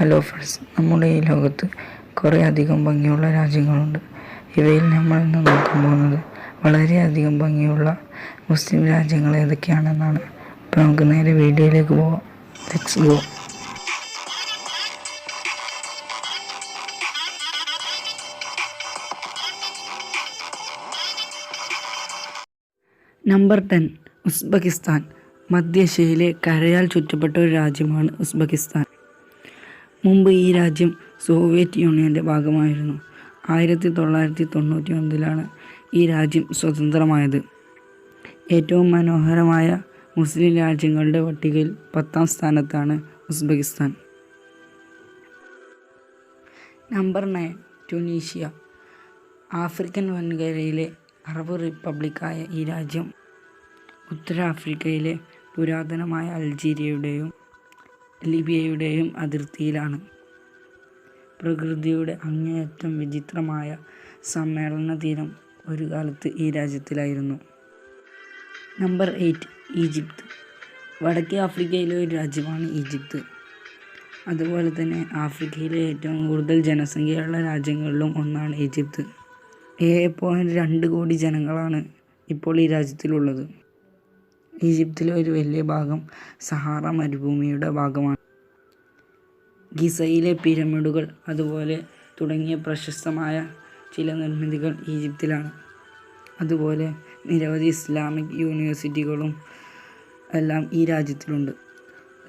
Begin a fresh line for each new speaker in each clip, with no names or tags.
Hello friends നമ്മുടെ ഈ ലോകത്ത് കുറേ അധികം ഭംഗിയുള്ള രാജ്യങ്ങളുണ്ട്. ഇവയിൽ നമ്മൾ ഇന്ന് നോക്കാൻ പോകുന്നത് വളരെയധികം ഭംഗിയുള്ള മുസ്ലിം രാജ്യങ്ങൾ ഏതൊക്കെയാണെന്നാണ്. അപ്പോൾ നമുക്ക് നേരെ വീഡിയോയിലേക്ക് പോവാം. Let's go number ten Uzbekistan മധ്യേഷ്യയിലെ കരയാൽ ചുറ്റപ്പെട്ട ഒരു രാജ്യമാണ് ഉസ്ബെക്കിസ്ഥാൻ. മുമ്പ് ഈ രാജ്യം സോവിയറ്റ് യൂണിയന്റെ ഭാഗമായിരുന്നു. ആയിരത്തി തൊള്ളായിരത്തി തൊണ്ണൂറ്റി ഒന്നിലാണ് ഈ രാജ്യം സ്വതന്ത്രമായത്. ഏറ്റവും മനോഹരമായ മുസ്ലിം രാജ്യങ്ങളുടെ പട്ടികയിൽ പത്താം സ്ഥാനത്താണ് Uzbekistan. Number nine Tunisia African വൻകരയിലെ Arab റിപ്പബ്ലിക്കായ ഈ രാജ്യം ഉത്തരാഫ്രിക്കയിലെ പുരാതനമായ അൾജീരിയയുടെയും ലിബിയയുടെയും അതിർത്തിയിലാണ്. പ്രകൃതിയുടെ അങ്ങേയറ്റം വിചിത്രമായ സമ്മേളന തീരം ഒരു കാലത്ത് ഈ രാജ്യത്തിലായിരുന്നു. Number eight Egypt. വടക്കേ ആഫ്രിക്കയിലെ ഒരു രാജ്യമാണ് ഈജിപ്ത്. അതുപോലെ തന്നെ ആഫ്രിക്കയിലെ ഏറ്റവും കൂടുതൽ ജനസംഖ്യയുള്ള രാജ്യങ്ങളിലും ഒന്നാണ് ഈജിപ്ത്. ഏഴ് പോയിന്റ് രണ്ട് കോടി ജനങ്ങളാണ് ഇപ്പോൾ ഈ രാജ്യത്തിലുള്ളത്. ഈജിപ്തിലെ ഒരു വലിയ ഭാഗം സഹാറ മരുഭൂമിയുടെ ഭാഗമാണ്. ഗിസയിലെ പിരമിഡുകൾ അതുപോലെ തുടങ്ങിയ പ്രശസ്തമായ ചില നിർമ്മിതികൾ ഈജിപ്തിലാണ്. അതുപോലെ നിരവധി ഇസ്ലാമിക് യൂണിവേഴ്സിറ്റികളും എല്ലാം ഈ രാജ്യത്തിലുണ്ട്.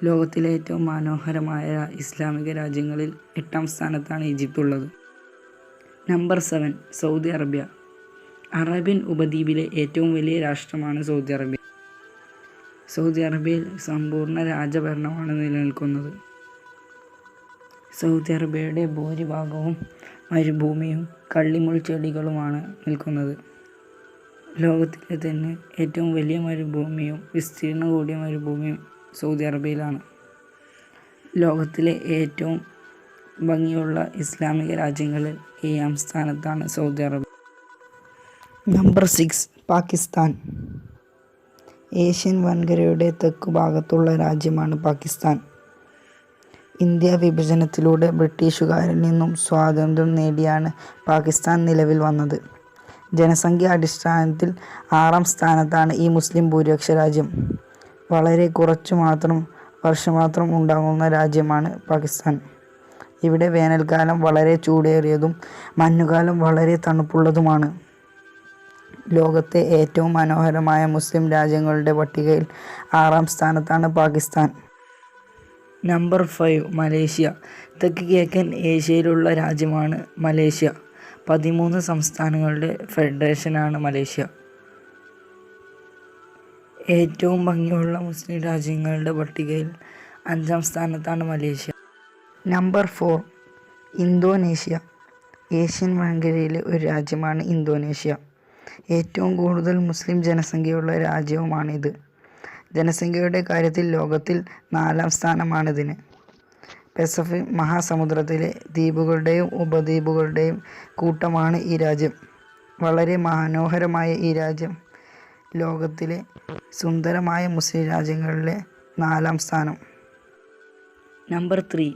ലോകത്തിലെ ഏറ്റവും മനോഹരമായ ഇസ്ലാമിക രാജ്യങ്ങളിൽ എട്ടാം സ്ഥാനത്താണ് ഈജിപ്ത് ഉള്ളത് number seven Saudi Arabia. Arabian ഉപദ്വീപിലെ ഏറ്റവും വലിയ രാഷ്ട്രമാണ് സൗദി അറേബ്യ. സൗദി അറേബ്യയിൽ സമ്പൂർണ രാജഭരണമാണ് നിലനിൽക്കുന്നത്. സൗദി അറേബ്യയുടെ ഭൂരിഭാഗവും മരുഭൂമിയും കള്ളിമുൾ ചെടികളുമാണ് നിൽക്കുന്നത്. ലോകത്തിലെ തന്നെ ഏറ്റവും വലിയ മരുഭൂമിയും വിസ്തീർണം കൂടിയ മരുഭൂമിയും സൗദി അറേബ്യയിലാണ്. ലോകത്തിലെ ഏറ്റവും ഭംഗിയുള്ള ഇസ്ലാമിക രാജ്യങ്ങളിൽ ഏഴാം സ്ഥാനത്താണ് Saudi Arabia. Number six Pakistan. Asian വൻകരയുടെ തെക്ക് ഭാഗത്തുള്ള രാജ്യമാണ് പാകിസ്ഥാൻ. ഇന്ത്യ വിഭജനത്തിലൂടെ ബ്രിട്ടീഷുകാരിൽ നിന്നും സ്വാതന്ത്ര്യം നേടിയാണ് പാകിസ്ഥാൻ നിലവിൽ വന്നത്. ജനസംഖ്യ അടിസ്ഥാനത്തിൽ ആറാം സ്ഥാനത്താണ് ഈ മുസ്ലിം ഭൂരിപക്ഷ രാജ്യം. വളരെ കുറച്ചു മാത്രം വർഷം മാത്രം ഉണ്ടാകുന്ന രാജ്യമാണ് പാകിസ്ഥാൻ. ഇവിടെ വേനൽക്കാലം വളരെ ചൂടേറിയതും മഞ്ഞുകാലം വളരെ തണുപ്പുള്ളതുമാണ്. ലോകത്തെ ഏറ്റവും മനോഹരമായ മുസ്ലിം രാജ്യങ്ങളുടെ പട്ടികയിൽ ആറാം സ്ഥാനത്താണ് പാകിസ്ഥാൻ. Number five Malaysia. തെക്ക് കിഴക്കൻ ഏഷ്യയിലുള്ള രാജ്യമാണ് മലേഷ്യ. പതിമൂന്ന് സംസ്ഥാനങ്ങളുടെ ഫെഡറേഷനാണ് മലേഷ്യ. ഏറ്റവും ഭംഗിയുള്ള മുസ്ലിം രാജ്യങ്ങളുടെ പട്ടികയിൽ അഞ്ചാം സ്ഥാനത്താണ് Malaysia. Number four Indonesia. Asian വൻകരയിലെ ഒരു രാജ്യമാണ് ഇന്തോനേഷ്യ. ഏറ്റവും കൂടുതൽ മുസ്ലിം ജനസംഖ്യയുള്ള രാജ്യവുമാണിത്. ജനസംഖ്യയുടെ കാര്യത്തിൽ ലോകത്തിൽ നാലാം സ്ഥാനമാണിതിന്. പസഫിക് മഹാസമുദ്രത്തിലെ ദ്വീപുകളുടെയും ഉപദ്വീപുകളുടെയും കൂട്ടമാണ് ഈ രാജ്യം. വളരെ മനോഹരമായ ഈ രാജ്യം ലോകത്തിലെ സുന്ദരമായ മുസ്ലിം രാജ്യങ്ങളിലെ നാലാം സ്ഥാനം. നമ്പർ ത്രീ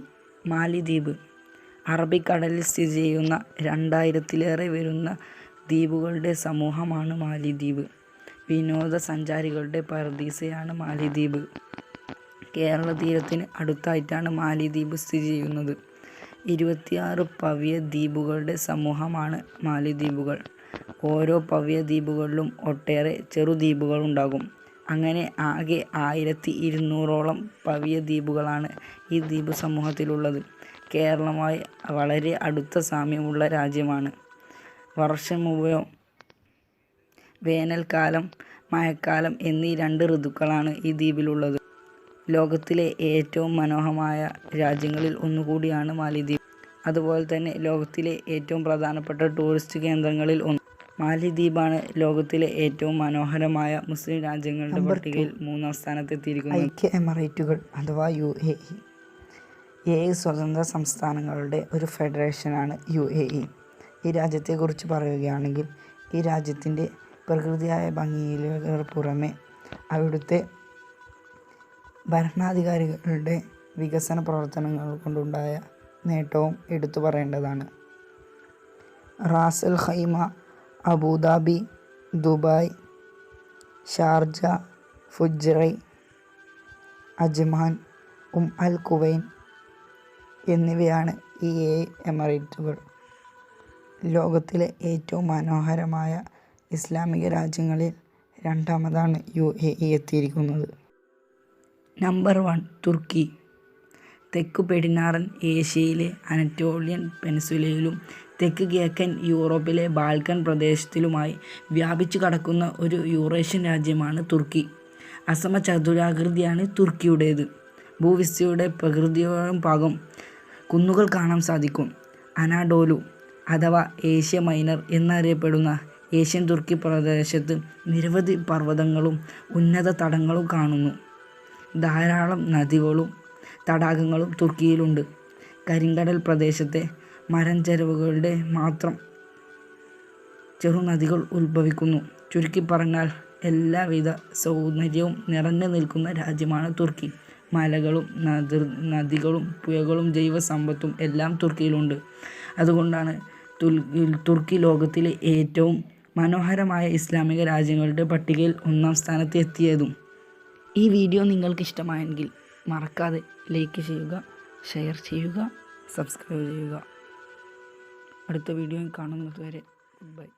മാലിദ്വീപ്. അറബിക്കടലിൽ സ്ഥിതി ചെയ്യുന്ന രണ്ടായിരത്തിലേറെ വരുന്ന ദ്വീപുകളുടെ സമൂഹമാണ് മാലിദ്വീപ്. വിനോദസഞ്ചാരികളുടെ പർദീസയാണ് മാലിദ്വീപ്. കേരള തീരത്തിന് അടുത്തായിട്ടാണ് മാലിദ്വീപ് സ്ഥിതി ചെയ്യുന്നത്. ഇരുപത്തിയാറ് പവ്യ ദ്വീപുകളുടെ സമൂഹമാണ് മാലിദ്വീപുകൾ. ഓരോ പവ്യ ദ്വീപുകളിലും ഒട്ടേറെ ചെറുദ്വീപുകൾ ഉണ്ടാകും. അങ്ങനെ ആകെ ആയിരത്തി ഇരുന്നൂറോളം പവ്യ ദ്വീപുകളാണ് ഈ ദ്വീപ് സമൂഹത്തിലുള്ളത്. കേരളമായി വളരെ അടുത്ത സാമ്യമുള്ള രാജ്യമാണ്. വർഷം മുഴുവൻ വേനൽക്കാലം മഴക്കാലം എന്നീ രണ്ട് ഋതുക്കളാണ് ഈ ദ്വീപിലുള്ളത്. ലോകത്തിലെ ഏറ്റവും മനോഹരമായ രാജ്യങ്ങളിൽ ഒന്നുകൂടിയാണ് മാലിദ്വീപ്. അതുപോലെ തന്നെ ലോകത്തിലെ ഏറ്റവും പ്രധാനപ്പെട്ട ടൂറിസ്റ്റ് കേന്ദ്രങ്ങളിൽ ഒന്ന്. മാലിദ്വീപാണ് ലോകത്തിലെ ഏറ്റവും മനോഹരമായ മുസ്ലിം രാജ്യങ്ങളുടെ പട്ടികയിൽ മൂന്നാം സ്ഥാനത്തെത്തിയിരിക്കുന്നത്. ഐക്യ എമിറേറ്റുകൾ അഥവാ യു എ ഇ. ഏഴ് സ്വതന്ത്ര സംസ്ഥാനങ്ങളുടെ ഒരു ഫെഡറേഷനാണ് യു എ ഇ. ഈ രാജ്യത്തെക്കുറിച്ച് പറയുകയാണെങ്കിൽ ഈ രാജ്യത്തിന്റെ പ്രകൃതിയായ ഭംഗിയിലേക്ക് പുറമെ അവിടുത്തെ ഭരണാധികാരികളുടെ വികസന പ്രവർത്തനങ്ങൾ കൊണ്ടുണ്ടായ നേട്ടവും എടുത്തു പറയേണ്ടതാണ്. Ras al Khaimah Abu Dhabi Dubai Sharjah Fujairah Ajman Umm al Quwain എന്നിവയാണ് ഈ ഏഴ് എമിറേറ്റുകൾ. ലോകത്തിലെ ഏറ്റവും മനോഹരമായ ഇസ്ലാമിക രാജ്യങ്ങളിൽ രണ്ടാമതാണ് യു എ ഇ എത്തിയിരിക്കുന്നത്. Number one Turkey. തെക്കു പടിഞ്ഞാറൻ ഏഷ്യയിലെ അനറ്റോളിയൻ പെൻസുലയിലും തെക്ക് കിഴക്കൻ യൂറോപ്പിലെ ബാൽക്കൻ പ്രദേശത്തിലുമായി വ്യാപിച്ചു കടക്കുന്ന ഒരു യൂറേഷ്യൻ രാജ്യമാണ് തുർക്കി. അസമ ചതുരാകൃതിയാണ് തുർക്കിയുടേത്. ഭൂവിസ്തയുടെ പ്രകൃതിയോളം ഭാഗം കുന്നുകൾ കാണാൻ സാധിക്കും. അനാഡോലു. അഥവാ ഏഷ്യ മൈനർ എന്നറിയപ്പെടുന്ന ഏഷ്യൻ തുർക്കി പ്രദേശത്ത് നിരവധി പർവതങ്ങളും ഉന്നത തടങ്ങളും കാണുന്നു. ധാരാളം നദികളും തടാകങ്ങളും തുർക്കിയിലുണ്ട്. കരിങ്കടൽ പ്രദേശത്തെ മരഞ്ചെരുവുകളുടെ മാത്രം ചെറുനദികൾ ഉത്ഭവിക്കുന്നു. ചുരുക്കി പറഞ്ഞാൽ എല്ലാവിധ സൗന്ദര്യവും നിറഞ്ഞു നിൽക്കുന്ന രാജ്യമാണ് തുർക്കി. മലകളും നദി നദികളും പുഴകളും ജൈവ സമ്പത്തും എല്ലാം തുർക്കിയിലുണ്ട്. അതുകൊണ്ടാണ് തുർക്കി ലോകത്തിലെ ഏറ്റവും മനോഹരമായ ഇസ്ലാമിക രാജ്യങ്ങളുടെ പട്ടികയിൽ ഒന്നാം സ്ഥാനത്ത് എത്തിയതും. ഈ വീഡിയോ നിങ്ങൾക്ക് ഇഷ്ടമായെങ്കിൽ മറക്കാതെ ലൈക്ക് ചെയ്യുക ഷെയർ ചെയ്യുക സബ്സ്ക്രൈബ് ചെയ്യുക. അടുത്ത വീഡിയോ കാണുന്നതുവരെ ബൈ.